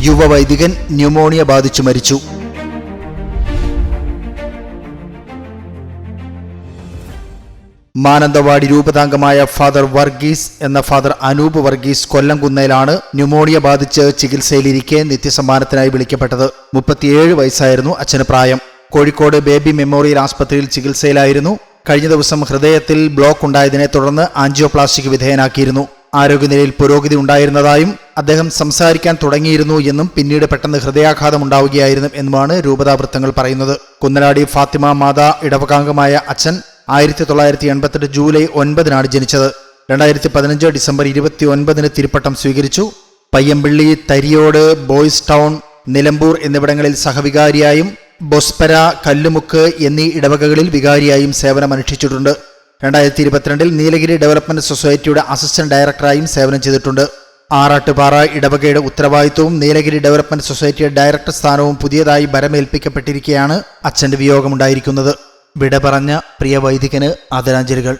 യുവവൈദികൻ pneumonia ബാധിച്ചു മരിച്ചു. Mananthavady രൂപതാംഗമായ father Varghese എന്ന ഫാദർ അനൂപ് വർഗീസ് കൊല്ലംകുന്നയിലാണ് ന്യൂമോണിയ ബാധിച്ച് ചികിത്സയിലിരിക്കെ നിത്യസമ്മാനത്തിനായി വിളിക്കപ്പെട്ടത്. മുപ്പത്തിയേഴ് വയസ്സായിരുന്നു അച്ഛന് പ്രായം. കോഴിക്കോട് ബേബി മെമ്മോറിയൽ ആസ്പത്രിയിൽ ചികിത്സയിലായിരുന്നു. കഴിഞ്ഞ ദിവസം ഹൃദയത്തിൽ ബ്ലോക്ക് ഉണ്ടായതിനെ തുടർന്ന് ആൻജിയോപ്ലാസ്റ്റിക് വിധേയനാക്കിയിരുന്നു. ആരോഗ്യനിലയിൽ പുരോഗതി ഉണ്ടായിരുന്നതായും അദ്ദേഹം സംസാരിക്കാൻ തുടങ്ങിയിരുന്നു എന്നും പിന്നീട് പെട്ടെന്ന് ഹൃദയാഘാതം ഉണ്ടാവുകയായിരുന്നു എന്നുമാണ് രൂപതാവൃത്തങ്ങൾ പറയുന്നത്. കുന്നലാടി ഫാത്തിമ മാതാ ഇടവകാംഗമായ അച്ഛൻ ആയിരത്തി തൊള്ളായിരത്തി എൺപത്തെട്ട് ജൂലൈ ഒൻപതിനാണ് ജനിച്ചത്. രണ്ടായിരത്തി പതിനഞ്ച് ഡിസംബർ ഇരുപത്തി ഒൻപതിന് തിരുപ്പട്ടം സ്വീകരിച്ചു. പയ്യമ്പള്ളി തരിയോട് ബോയ്സ് ടൗൺ നിലമ്പൂർ എന്നിവിടങ്ങളിൽ സഹവികാരിയായും ബൊസ്പര കല്ലുമുക്ക് എന്നീ ഇടവകകളിൽ വികാരിയായും സേവനമനുഷ്ഠിച്ചിട്ടുണ്ട് രണ്ടായിരത്തി ഇരുപത്തിരണ്ടിൽ നീലഗിരി ഡെവലപ്മെന്റ് സൊസൈറ്റിയുടെ അസിസ്റ്റന്റ് ഡയറക്ടറായും സേവനം ചെയ്തിട്ടുണ്ട്. ആറാട്ടുപാറ ഇടവകയുടെ ഉത്തരവാദിത്വവും നീലഗിരി ഡെവലപ്മെന്റ് സൊസൈറ്റിയുടെ ഡയറക്ടർ സ്ഥാനവും പുതിയതായി ഭരമേൽപ്പിക്കപ്പെട്ടിരിക്കെയാണ് അച്ഛന്റെ വിയോഗമുണ്ടായിരിക്കുന്നത്. വിട പറഞ്ഞ പ്രിയ വൈദികന് ആദരാഞ്ജലികൾ.